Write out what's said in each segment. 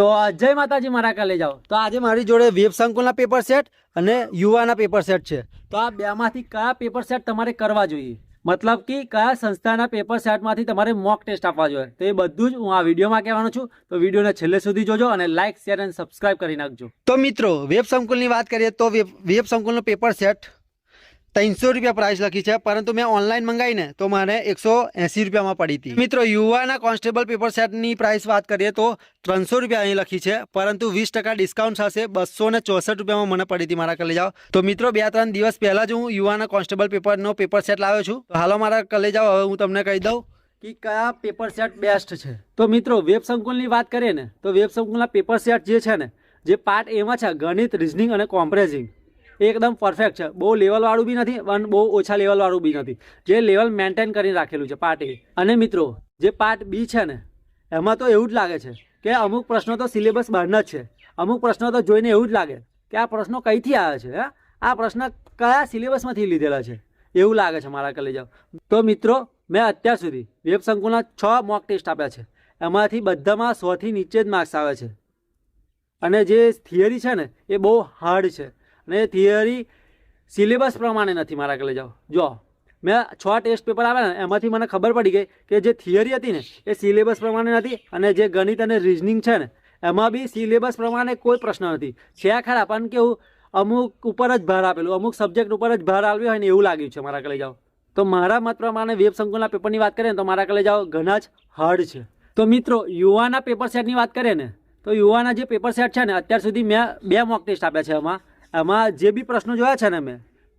તો જય માતાજી, મારા કાલે જાઓ. તો આજે મારી જોડે વેબ સંકુલના પેપર સેટ અને યુવાના પેપર સેટ છે. તો આ બેમાંથી કયા પેપર સેટ તમારે કરવા જોઈએ? મતલબ કે કયા સંસ્થાના પેપર સેટમાંથી તમારે મોક ટેસ્ટ આપવા જોઈએ? તો એ બધું જ હું આ વિડીયોમાં કહેવાનું છું. તો વિડીયોને છેલ્લે સુધી જોજો અને લાઇક શેર અને સબસ્ક્રાઇબ કરી નાખજો. તો મિત્રો, વેબ સંકુલની વાત કરીએ તો વેબ સંકુલનો પેપર સેટ ત્રણસો રૂપિયા પ્રાઇસ લખી છે, પરંતુ મેં ઓનલાઈન મંગાવીને તો મને એકસો એંસી રૂપિયામાં પડી હતી. મિત્રો, યુવાના કોન્સ્ટેબલ પેપર સેટની પ્રાઇસ વાત કરીએ તો ત્રણસો રૂપિયા અહીં લખી છે, પરંતુ વીસ ટકા ડિસ્કાઉન્ટ થશે, બસો ને ચોસઠ રૂપિયામાં મને પડી હતી મારા કલેજાઓ. તો મિત્રો, બે ત્રણ દિવસ પહેલાં જ હું યુવાના કોન્સ્ટેબલ પેપરનો પેપર સેટ લાવ્યો છું. તો હાલો મારા કલેજાઓ, હવે હું તમને કહી દઉં કે કયા પેપર સેટ બેસ્ટ છે. તો મિત્રો વેબ સંકુલની વાત કરીએ ને, તો વેબ સંકુલના પેપર સેટ જે છે ને, જે પાર્ટ એમાં છે, ગણિત રિઝનિંગ અને કોમ્પ્રેઝિંગ એકદમ પરફેક્ટ છે. બહુ લેવલવાળું બી નથી અને બહુ ઓછા લેવલવાળું બી નથી. જે લેવલ મેન્ટેન કરીને રાખેલું છે પાર્ટ એ અને મિત્રો, જે પાર્ટ બી છે ને, એમાં તો એવું જ લાગે છે કે અમુક પ્રશ્નો તો સિલેબસ બહારના જ છે. અમુક પ્રશ્નો તો જોઈને એવું જ લાગે કે આ પ્રશ્નો કઈથી આવે છે આ પ્રશ્ન કયા સિલેબસમાંથી લીધેલા છે? એવું લાગે છે મારા કલેજા તો મિત્રો, મેં અત્યાર સુધી વેબ સંકુલના છ મોક ટેસ્ટ આપ્યા છે. એમાંથી બધામાં સોથી નીચે જ માર્ક્સ આવે છે. અને જે થિયરી છે ને, એ બહુ હાર્ડ છે. એ થિયરી સિલેબસ પ્રમાણે નથી. મારા કલે જાઓ. જો, મેં છ ટેસ્ટ પેપર આવ્યા ને, એમાંથી મને ખબર પડી ગઈ કે જે થિયરી હતી ને, એ સિલેબસ પ્રમાણે નથી અને જે ગણિત અને રિઝનિંગ છે ને, એમાં બી સિલેબસ પ્રમાણે કોઈ પ્રશ્ન નથી. છે ખરા પણ કેવું, અમુક ઉપર જ ભાર આપેલું, અમુક સબ્જેક્ટ ઉપર જ ભાર આવ્યો હોય ને એવું લાગ્યું છે મારા કલે જાઓ. તો મારા મત પ્રમાણે વેબ સંકુલના પેપરની વાત કરીએ ને, તો મારા કલે જાઓ, ઘણા જ હાર્ડ છે. તો મિત્રો, યુવાના પેપર સેટની વાત કરીએ ને, તો યુવાના જે પેપર સેટ છે ને, અત્યાર સુધી મેં બે મોક ટેસ્ટ આપ્યા છે એમાં એમાં જે બી પ્રશ્નો જોયા છે ને મેં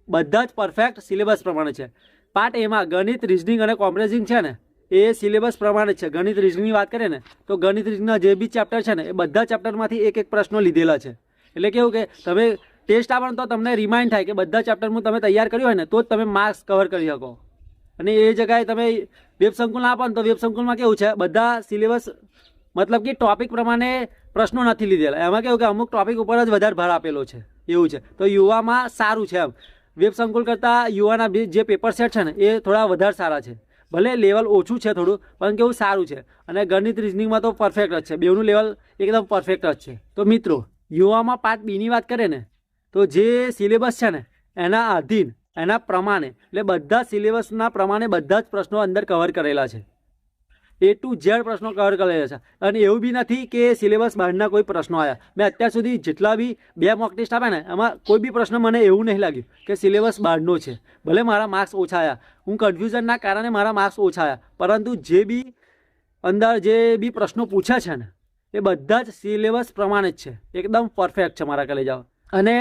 બધા જ પરફેક્ટ સિલેબસ પ્રમાણે છે. પાર્ટ એમાં ગણિત રિઝનિંગ અને કોમ્પ્રેઝિંગ છે ને, એ સિલેબસ પ્રમાણે છે. ગણિત રિઝનિંગની વાત કરીએ ને, તો ગણિત રિઝનિંગના જે બી ચેપ્ટર છે ને, એ બધા ચેપ્ટરમાંથી એક એક પ્રશ્નો લીધેલા છે. એટલે કેવું કે, તમે ટેસ્ટ આપો તો તમને રિમાઇન્ડ થાય કે બધા ચેપ્ટરમાં તમે તૈયાર કર્યું હોય ને, તો જ તમે માર્ક્સ કવર કરી શકો. અને એ જગ્યાએ તમે વેબ સંકુલ આપો ને તો વેબ સંકુલમાં કેવું છે, બધા સિલેબસ મતલબ કે ટોપિક પ્રમાણે પ્રશ્નો નથી લીધેલા. એમાં કેવું કે અમુક ટોપિક ઉપર જ વધારે ભાર આપેલો છે. એવું છે. તો યુવામાં સારું છે એમ. વેબ સંકુલ કરતાં યુવાના જે પેપર સેટ છે ને, એ થોડા વધારે સારા છે. ભલે લેવલ ઓછું છે થોડું, પણ કેવું સારું છે. અને ગણિત રિઝનિંગમાં તો પરફેક્ટ જ છે. બેવનું લેવલ એકદમ પરફેક્ટ જ છે. તો મિત્રો, યુવામાં પાર્ટ બીની વાત કરીએ ને, તો જે સિલેબસ છે ને, એના આધીન, એના પ્રમાણે, એટલે બધા સિલેબસના પ્રમાણે બધા જ પ્રશ્નો અંદર કવર કરેલા છે. એ ટુ ઝેડ પ્રશ્નો કવર કરેલા છે. અને એવું બી નથી કે સિલેબસ બહારના કોઈ પ્રશ્નો આવ્યા મેં અત્યાર સુધી જેટલા બી બે મોક ટેસ્ટ આપ્યા ને, એમાં કોઈ બી પ્રશ્ન મને એવું નહીં લાગ્યું કે સિલેબસ બહારનો છે. ભલે મારા માર્ક્સ ઓછા આવ્યા હું કન્ફ્યુઝનના કારણે મારા માર્ક્સ ઓછા આવ્યા પરંતુ જે બી અંદર જે બી પ્રશ્નો પૂછ્યા છે ને, એ બધા જ સિલેબસ પ્રમાણે જ છે. એકદમ પરફેક્ટ છે મારા કલેજાઓ અને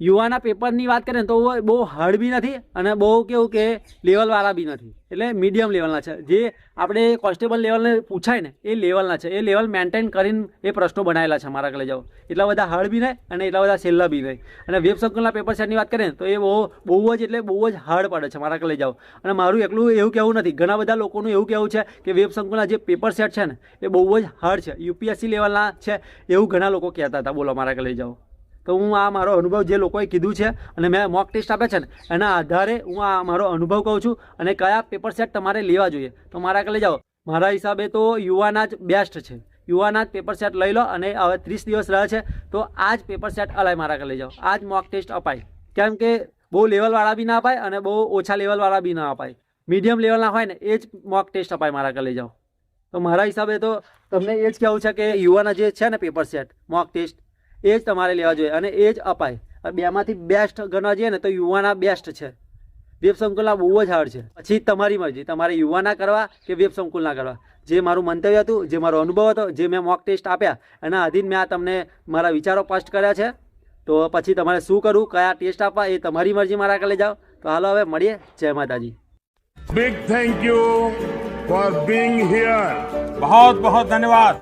યુવાના પેપરની વાત કરીએ તો બહુ હાર્ડ બી નથી અને બહુ કેવું કે લેવલવાળા બી નથી. એટલે મીડિયમ લેવલના છે. જે આપણે કોન્સ્ટેબલ લેવલને પૂછાય ને, એ લેવલના છે. એ લેવલ મેન્ટેન કરીને એ પ્રશ્નો બનાવેલા છે મારા કલે જાઓ એટલા બધા હાર્ડ બી નહીં અને એટલા બધા છેલ્લા બી નહીં. અને વેબ સર્કલના પેપર સેટની વાત કરીએ તો એ બહુ બહુ જ એટલે બહુ જ હાર્ડ પડે છે મારા કલે જાઓ અને મારું એકલું એવું કહેવું નથી. ઘણા બધા લોકોનું એવું કહેવું છે કે વેબ સંકુલના જે પેપર સેટ છે ને, એ બહુ જ હાર્ડ છે. યુપીએસસી લેવલના છે એવું ઘણા લોકો કહેતા હતા. બોલો મારા કલે જાઓ તો હું આ મારો અનુભવ જે લોકોએ કીધું છે અને મેં મોક ટેસ્ટ આપ્યા છે ને, એના આધારે હું આ મારો અનુભવ કહું છું અને કયા પેપર સેટ તમારે લેવા જોઈએ. તો મારા કલે જાઓ. મારા હિસાબે તો યુવાના જ બેસ્ટ છે. યુવાના જ પેપર સેટ લઈ લો અને હવે ત્રીસ દિવસ રહે છે, તો આ જ પેપર સેટ અલાય મારા કલે જાઓ. આ જ મોક ટેસ્ટ અપાય. કેમ કે બહુ લેવલવાળા બી ના અપાય અને બહુ ઓછા લેવલવાળા બી ના અપાય. મીડિયમ લેવલના હોય ને, એ જ મોક ટેસ્ટ અપાય મારા કલે જાઓ. તો મારા હિસાબે તો તમને એ જ કહેવું છે કે યુવાના જે છે ને પેપર સેટ મોક ટેસ્ટ એ જ તમારે લેવા જોઈએ અને એ જ અપાય. બેમાંથી બેસ્ટ ગણવા જઈએ ને તો યુવાના બેસ્ટ છે. વેબ સંકુલના બહુ જ હાર્ડ છે. પછી તમારી મરજી. તમારે યુવાના કરવા કે વેબ સંકુલના કરવા? જે મારું મંતવ્ય હતું જે મારો અનુભવ હતો જે મેં મોક ટેસ્ટ આપ્યા એના આધીન મેં આ તમને મારા વિચારો પોસ્ટ કર્યા છે. તો પછી તમારે શું કરવું કયા ટેસ્ટ આપવા એ તમારી મરજી મારા કાલે જાઓ. તો હાલો હવે મળીએ. જય માતાજી. Big thank you for being here બહુ બહુ ધન્યવાદ